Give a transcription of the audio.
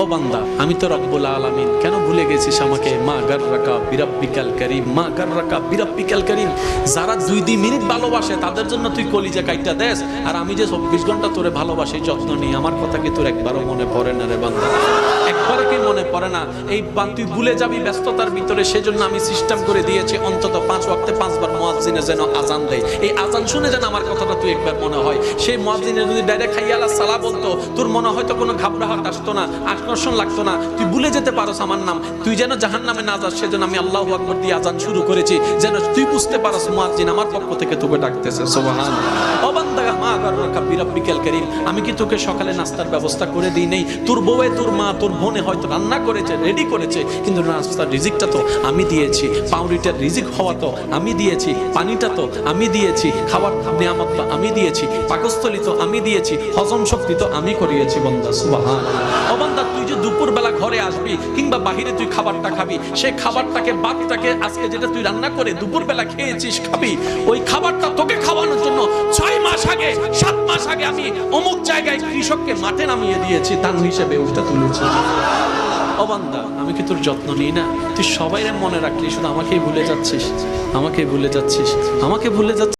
ও বান্দা, আমি তো রব্বুল আলামিন। কেন ভুলে গেছিস আমাকে? মা গার রাকা বিরাব্বিকাল করিম, মা গার রাকা বিরাব্বিকাল করিম। যারা দুই দুই মিনিট ভালোবাসে, তাদের জন্য তুই কলিজা কাইটা দেস। আর আমি যে চব্বিশ ঘণ্টা তোরে ভালোবাসি, যত্ন নিই। আমার কথা কি তোর একবারও মনে পড়ে না রে বান্দা? একবারও কি মনে পড়ে না? এই তুই ভুলে যাবি ব্যস্ততার ভিতরে। সেজন্য আমি সিস্টেম করে দিয়েছি, অন্তত মুয়াজ্জিনে যেন আজান দেয়। এই আজান শুনে যেন আমার কথাটা তুই একবার মনে হয়। সেই মাজিনে যদি ডাইরেক্ট খাইয়ালা সালা বলতো, তোর মনে হয়তো কোনো ঘাবড়াহাট আসতো না আকর্ষণ লাগতো না। তুই ভুলে যেতে পারস আমার নাম। তুই যেন জাহান নামে না যাস, সেজন্য আমি আল্লাহ আকবর দিয়ে আজান শুরু করেছি। যেন তুই বুঝতে পারস মাজিন আমার পক্ষ থেকে তোকে ডাকতেছে। সুবহান আমি কি তোকে সকালে নাস্তার ব্যবস্থা করে দিই নেই? তোর বউয়ে তোর মা, তোর বোনে হয়তো রান্না করেছে রেডি করেছে, কিন্তু নাস্তার রিজিকটা তো আমি দিয়েছি। পাউরিটার রিজিক হওয়া তো আমি দিয়েছি, পানিটা তো আমি দিয়েছি খাবার নিয়ামত তো আমি দিয়েছি, পাকস্থলী তো আমি দিয়েছি, হজম শক্তি তো আমি করিয়েছি বন্দা সুবাহান অবন্দা তুই যে দুপুর বেলা ঘরে আসবি কিংবা বাহিরে তুই খাবারটা খাবি সেই খাবারটাকে বাদটাকে আজকে যেটা তুই রান্না করে দুপুর বেলা খেয়েছিস, খাবি। ওই খাবারটা তোকে আগে, সাত মাস আগে আমি অমুক জায়গায় কৃষককে মাঠে নামিয়ে দিয়েছি দান হিসেবে ওটা তুলেছি। অবান্দা, আমি কি তোর যত্ন নিই না? তুই সবাই মনে রাখলি, শুধু আমাকেই ভুলে যাচ্ছিস আমাকে ভুলে যাচ্ছিস, আমাকে ভুলে যাচ্ছিস।